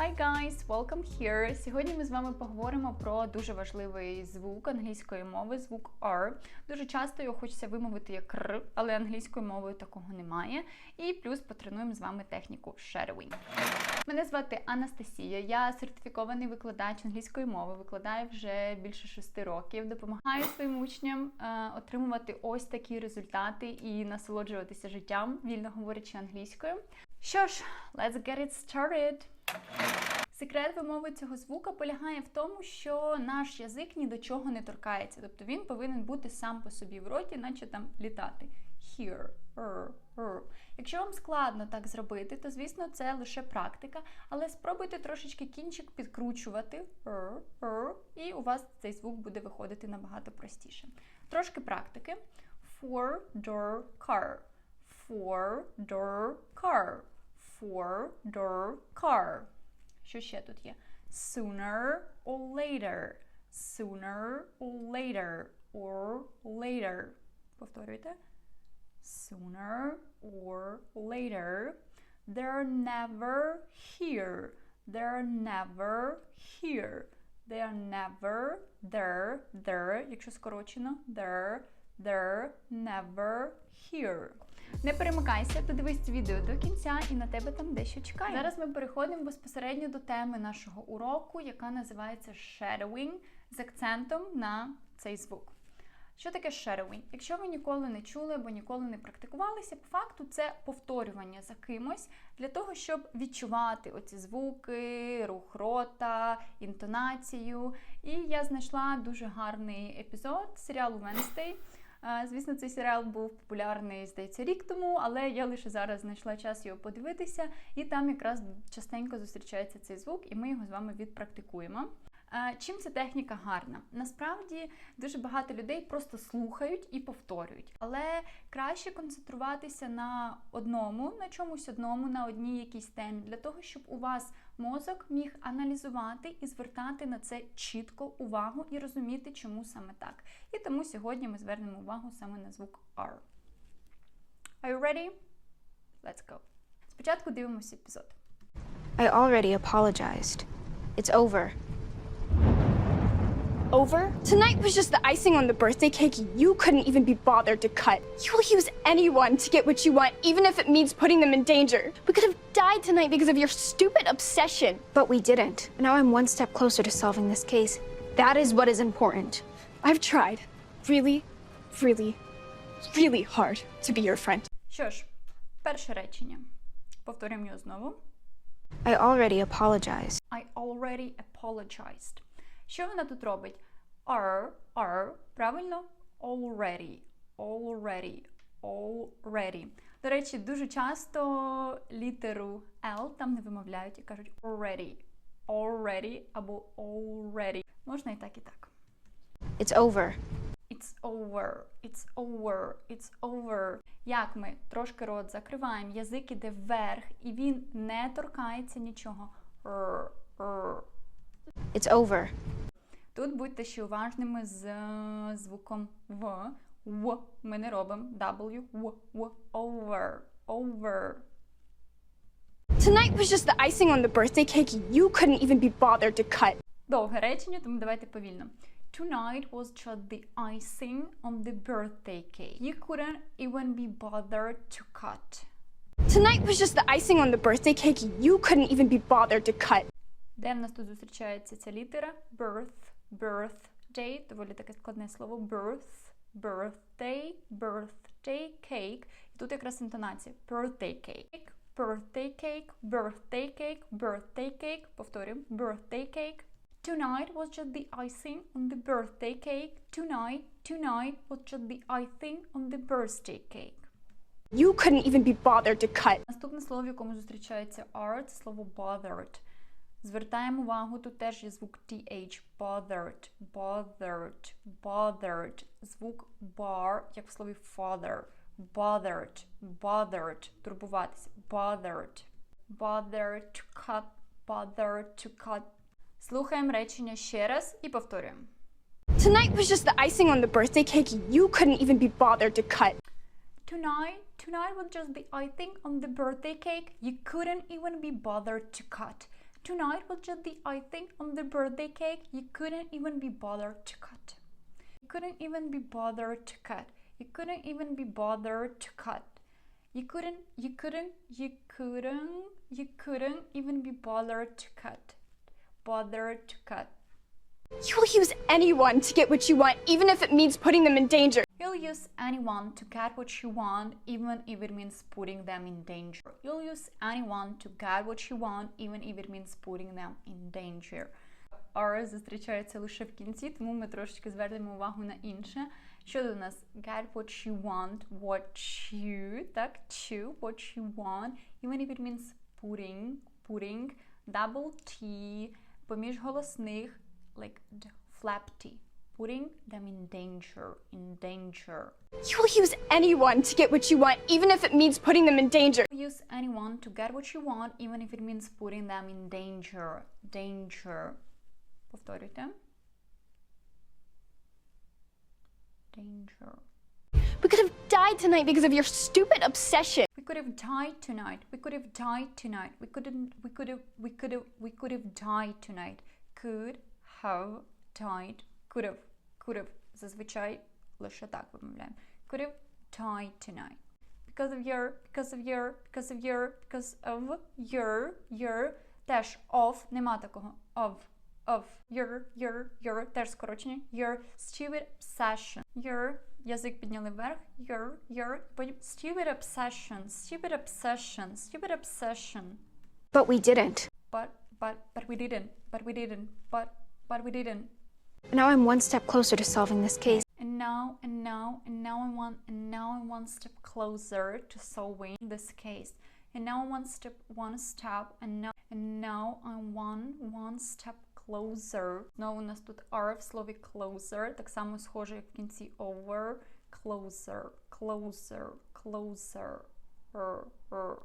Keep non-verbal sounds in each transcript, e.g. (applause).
Hi guys, welcome here. Сьогодні ми з вами поговоримо про дуже важливий звук англійської мови, звук R. Дуже часто його хочеться вимовити як R, але англійською мовою такого немає. І плюс потренуємо з вами техніку shadowing. Мене звати Анастасія. Я сертифікований викладач англійської мови, викладаю вже більше шести років. Допомагаю своїм учням е, отримувати ось такі результати і насолоджуватися життям, вільно говорячи англійською. Що ж, let's get it started! Секрет вимови цього звука полягає в тому, що наш язик ні до чого не торкається. Тобто він повинен бути сам по собі в роті, наче там літати. Here, er, er. Якщо вам складно так зробити, то звісно це лише практика, але спробуйте трошечки кінчик підкручувати, er, er, і у вас цей звук буде виходити набагато простіше. Трошки практики. Four door car. Four door car. Four door car. Що ще тут є? Sooner or later. Sooner or later. Or later. Повторюйте. Sooner or later. They're never here. They're never here. They're never there. There, якщо скорочено. There. They're never here. Не перемикайся, додивись це відео до кінця, і на тебе там дещо чекає. Зараз ми переходимо безпосередньо до теми нашого уроку, яка називається shadowing, з акцентом на цей звук. Що таке shadowing? Якщо ви ніколи не чули або ніколи не практикувалися, по факту це повторювання за кимось для того, щоб відчувати оці звуки, рух рота, інтонацію. І я знайшла дуже гарний епізод серіалу Wednesday. Звісно, цей серіал був популярний, здається, рік тому, але я лише зараз знайшла час його подивитися, і там якраз частенько зустрічається цей звук, і ми його з вами відпрактикуємо. Чим ця техніка гарна? Насправді дуже багато людей просто слухають і повторюють, але краще концентруватися на одному, на чомусь одному, на одній якійсь темі, для того, щоб у вас мозок міг аналізувати і звертати на це чітко увагу і розуміти, чому саме так. І тому сьогодні ми звернемо увагу саме на звук R. Are you ready? Let's go. Спочатку дивимося епізод. I already apologized. It's over. over? Tonight was just the icing on the birthday cake you couldn't even be bothered to cut. You will use anyone to get what you want, even if it means putting them in danger. We could have died tonight because of your stupid obsession. But we didn't. Now I'm one step closer to solving this case. That is what is important. I've tried really, really, really hard to be your friend. Що ж, перше речення. Повторюємо його знову. I already apologized. I already apologized. Що вона тут робить? Are, are, правильно? Already, already, already. До речі, дуже часто літеру L там не вимовляють і кажуть already, already або already. Можна і так, і так. It's over. It's over, it's over, it's over. Як ми трошки рот закриваємо, язик іде вверх, і він не торкається нічого. Р, р. It's over. Тут будьте ще уважними з е, звуком В. В ми не робимо. W, В, В, over, over. Tonight was just the icing on the birthday cake you couldn't even be bothered to cut. Довге речення, тому давайте повільно. Tonight was just the icing on the birthday cake. You couldn't even be bothered to cut. Tonight was just the icing on the birthday cake you couldn't even be bothered to cut. Де в нас тут зустрічається ця літера? Birth, birthday, доволі таке складне слово. Birth, birthday, birthday cake. І тут якраз інтонація. Birthday cake, birthday cake, birthday cake, birthday cake. Повторюємо. Birthday cake. Tonight was just the icing on the birthday cake. Tonight, tonight was just the icing on the birthday cake. You couldn't even be bothered to cut. Наступне слово, в якому зустрічається R, це слово bothered. Звертаємо увагу, тут теж є звук TH. Bothered, bothered, bothered. Звук bar, як в слові father. Bothered, bothered. Турбуватися. Bothered. Bothered to cut, bothered to cut. Слухаємо речення ще раз і повторюємо. Tonight was just the icing on the birthday cake you couldn't even be bothered to cut. Tonight, tonight was just the icing on the birthday cake you couldn't even be bothered to cut. Tonight was just the icing on the birthday cake you couldn't even be bothered to cut. You couldn't even be bothered to cut. You couldn't even be bothered to cut. You couldn't, you couldn't, you couldn't, you couldn't even be bothered to cut. Bothered to cut. You will use anyone to get what you want, even if it means putting them in danger. You'll use anyone to get what you want, even if it means putting them in danger. You'll use anyone to get what you want, even if it means putting them in danger. R зустрічається лише в кінці, тому ми трошечки звернемо увагу на інше. Що тут у нас? Get what you want, what you, так, to, what you want, even if it means putting, putting, double T, поміж голосних, like d, flap T. Putting them in danger, in danger. You will use anyone to get what you want, even if it means putting them in danger. Use anyone to get what you want, even if it means putting them in danger. Danger. Повторюйте. Danger. We could have died tonight because of your stupid obsession. We could have died tonight. We could have died tonight. We couldn't. We could have. We could have. We could have died tonight. Could have died. Could have. Could have. Зазвичай лише так вимовляємо. Could have died tonight. Because of your, because of your, because of your, because of your, your, теж of, нема такого. Of, of, your, your, your, теж скорочення. Your stupid obsession. Your, язик підняли вверх. Your, your, потім stupid obsession, stupid obsession, stupid obsession. But we didn't. But, but, but we didn't, but we didn't, but, but we didn't. Now I'm one step closer to solving this case. And now, and now, and now I'm one, and now I'm one step closer to solving this case. And now I'm one step, one step, and now, and now I'm one, one step closer. Знову у нас тут R в слові closer, так само схоже, як в кінці over. Closer, closer, closer. Er, er.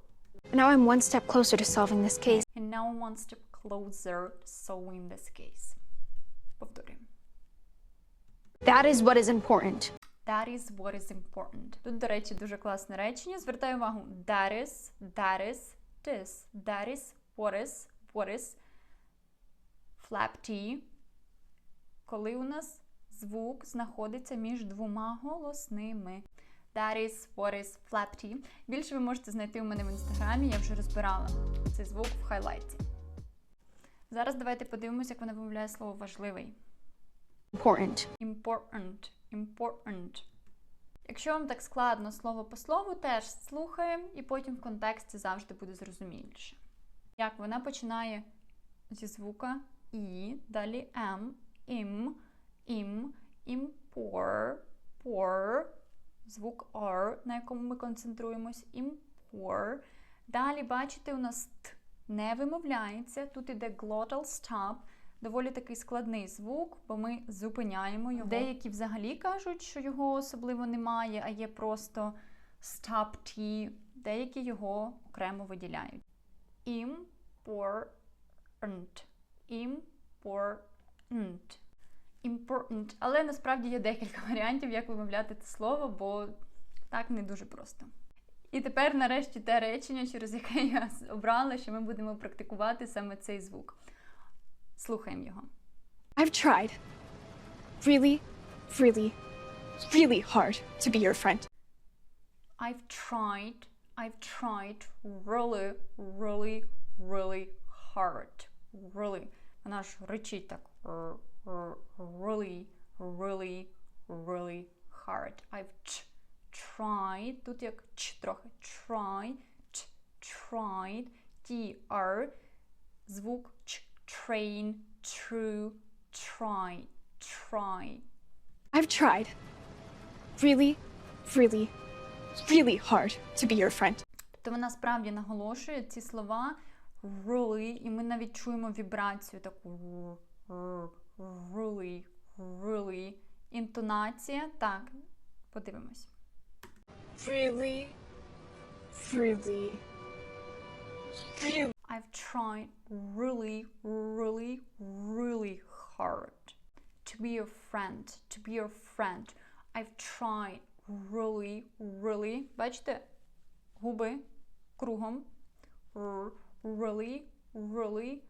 Now I'm one step closer to solving this case. And now I'm one step closer to solving this case. That is what is important. That is what is important. Тут, до речі, дуже класне речення. Звертаю увагу. That is, that is, this. That is, what is, what is. Flap T. Коли у нас звук знаходиться між двома голосними. That is, what is, flap T. Більше ви можете знайти у мене в інстаграмі, я вже розбирала цей звук в хайлайті. Зараз давайте подивимося, як вона вимовляє слово важливий. Important. Important. Important. Якщо вам так складно слово по слову, теж слухаємо і потім в контексті завжди буде зрозуміліше. Як вона починає зі звука І, далі М, ім, ім, імпор, пор, звук R, на якому ми концентруємось, імпор. Далі, бачите, у нас Т не вимовляється. Тут іде glottal stop, доволі такий складний звук, бо ми зупиняємо його. Деякі взагалі кажуть, що його особливо немає, а є просто stop T. Деякі його окремо виділяють. Important. Important. Important. Але насправді є декілька (laughs) варіантів, як вимовляти це слово, бо так не дуже просто. І тепер, нарешті, те речення, через яке я обрала, що ми будемо практикувати саме цей звук. Слухаємо його. I've tried really, really, really hard to be your friend. I've tried, I've tried really, really, really hard. Really. Вона ж речить так. R- r- Really, really, really hard. I've ch- tried. Тут як ч трохи. Try, ch- tried. T, R. Звук ч. Train, true, try, try. I've tried really, really, really hard to be your friend. Тобто вона справді наголошує ці слова really, і ми навіть чуємо вібрацію таку really, really. Інтонація. Так, подивимось. Really, really. I've tried really, really, really hard to be your friend, to be your friend. I've tried really, really. Бачите? Губи кругом. R- Really, really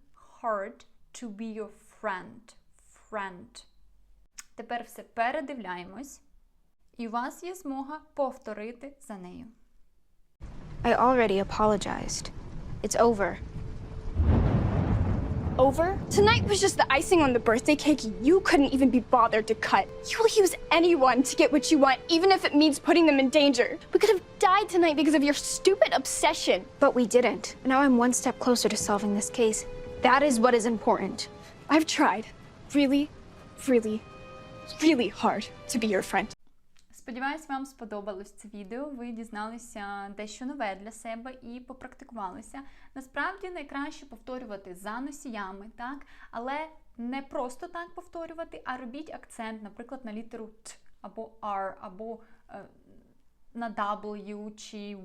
hard to be your friend. Friend. Тепер все передивляємось, і у вас є змога повторити за нею. I already apologized. It's over. Over? Tonight was just the icing on the birthday cake you couldn't even be bothered to cut. You will use anyone to get what you want, even if it means putting them in danger. We could have died tonight because of your stupid obsession. But we didn't. Now I'm one step closer to solving this case. That is what is important. I've tried really, really, really hard to be your friend. Сподіваюсь, вам сподобалось це відео. Ви дізналися дещо нове для себе і попрактикувалися. Насправді найкраще повторювати за носіями, так? Але не просто так повторювати, а робіть акцент, наприклад, на літеру Т або R, або е, на W чи,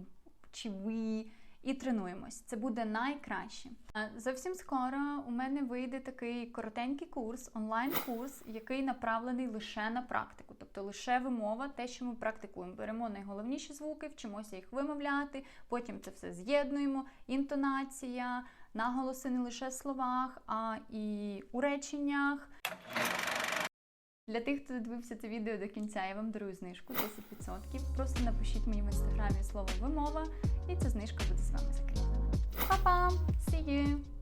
чи we. І тренуємось. Це буде найкраще. Зовсім скоро у мене вийде такий коротенький курс, онлайн-курс, який направлений лише на практику, тобто лише вимова, те, що ми практикуємо. Беремо найголовніші звуки, вчимося їх вимовляти, потім це все з'єднуємо. Інтонація, наголоси не лише в словах, а і у реченнях. Для тих, хто дивився це відео до кінця, я вам дарую знижку 10%. Просто напишіть мені в інстаграмі слово вимова, і ця знижка буде з вами закріплена. Па-па! See you!